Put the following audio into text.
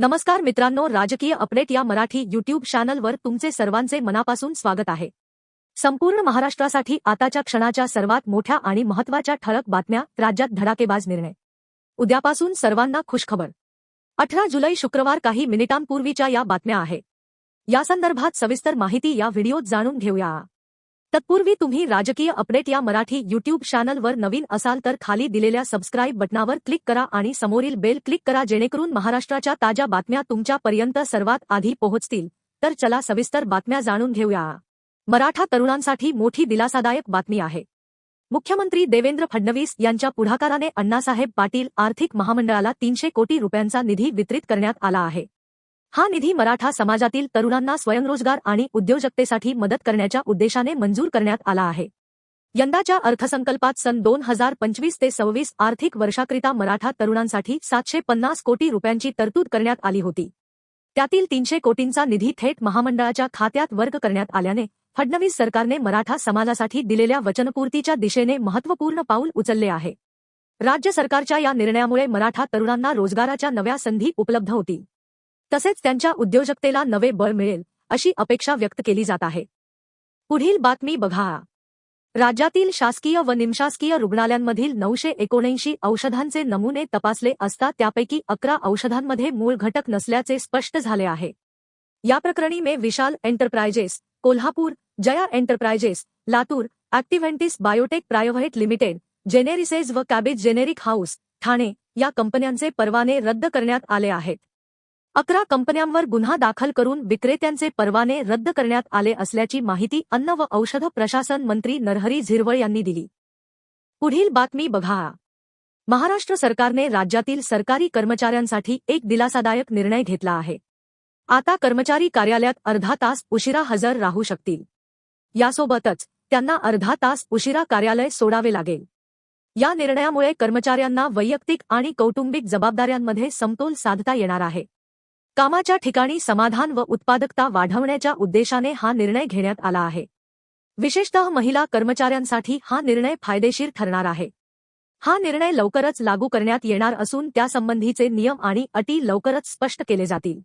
नमस्कार मित्रांनो राजकीय अपडेट या मराठी युट्यूब चॅनलवर तुमचे सर्वांचे मनापासून स्वागत आहे. संपूर्ण महाराष्ट्रासाठी आताच्या क्षणाच्या सर्वात मोठ्या आणि महत्त्वाच्या ठळक बातम्या राज्यात धडाकेबाज निर्णय. उद्यापासून सर्वांना खुशखबर. अठरा जुलै शुक्रवार काही मिनिटांपूर्वीच्या या बातम्या आहे. यासंदर्भात सविस्तर माहिती या व्हिडिओत जाणून घेऊया. तत्पूर्वी तुम्ही राजकीय अपडेट या मराठी युट्यूब चॅनलवर नवीन असाल तर खाली दिलेल्या सबस्क्राईब बटनावर क्लिक करा आणि समोरील बेल क्लिक करा जेणेकरून महाराष्ट्राच्या ताज्या बातम्या तुमच्यापर्यंत सर्वात आधी पोहोचतील. तर चला सविस्तर बातम्या जाणून घेऊया. मराठा तरुणांसाठी मोठी दिलासादायक बातमी आहे. मुख्यमंत्री देवेंद्र फडणवीस यांच्या पुढाकाराने अण्णासाहेब पाटील आर्थिक महामंडळाला तीनशे कोटी रुपयांचा निधी वितरित करण्यात आला आहे. हा निधी मराठा समाजातील तरुणांना स्वयंरोजगार आणि उद्योजकतेसाठी मदत करण्याच्या उद्देशाने मंजूर करण्यात आला आहे. यंदाच्या अर्थसंकल्पात सन दोन हजार पंचवीस ते सव्वीस आर्थिक वर्षाकरिता मराठा तरुणांसाठी सातशे पन्नास कोटी रुपयांची तरतूद करण्यात आली होती. त्यातील तीनशे कोटींचा निधी थेट महामंडळाच्या खात्यात वर्ग करण्यात आल्याने फडणवीस सरकारने मराठा समाजासाठी दिलेल्या वचनपूर्तीच्या दिशेने महत्त्वपूर्ण पाऊल उचलले आहे. राज्य सरकारच्या या निर्णयामुळे मराठा तरुणांना रोजगाराच्या नव्या संधी उपलब्ध होतील. तसेच त्यांच्या उद्योजकतेला नवे बळ मिळेल अशी अपेक्षा व्यक्त केली जात आहे. पुढील बातमी बघा. राज्यातील शासकीय व निमशासकीय रुग्णालयांमधील नऊशे एकोणऐंशी औषधांचे नमुने तपासले असता त्यापैकी अकरा औषधांमध्ये मूळ घटक नसल्याचे स्पष्ट झाले आहे. या प्रकरणी मे विशाल एंटरप्राइजेस कोल्हापूर जया एंटरप्राइजेस लातूर ॲक्टिव्हेंटिस बायोटेक प्रायव्हेट लिमिटेड जेनेरिसेज व कॅबेज जेनेरिक हाऊस ठाणे या कंपन्यांचे परवाने रद्द करण्यात आले आहेत. अकरा कंपन्यांवर गुन्हा दाखल करून विक्रेत्यांचे परवाने रद्द करण्यात आले असल्याची माहिती अन्न व औषध प्रशासन मंत्री नरहरी झिरवळ यांनी दिली. पुढील बातमी बघा. महाराष्ट्र सरकारने राज्यातील सरकारी कर्मचाऱ्यांसाठी एक दिलासादायक निर्णय घेतला आहे. आता कर्मचारी कार्यालयात अर्धा तास उशिरा हजर राहू शकतील. यासोबतच त्यांना अर्धा तास उशिरा कार्यालय सोडावे लागेल. या निर्णयामुळे कर्मचाऱ्यांना वैयक्तिक आणि कौटुंबिक जबाबदाऱ्यांमध्ये समतोल साधता येणार आहे. कामाच्या ठिकाणी समाधान व उत्पादकता वाढवण्याच्या उद्देशाने हा निर्णय घेण्यात आला आहे. विशेषतः महिला कर्मचाऱ्यांसाठी हा निर्णय फायदेशीर ठरणार आहे. हा निर्णय लवकरच लागू करण्यात येणार असून त्यासंबंधीचे नियम आणि अटी लवकरच स्पष्ट केले जातील.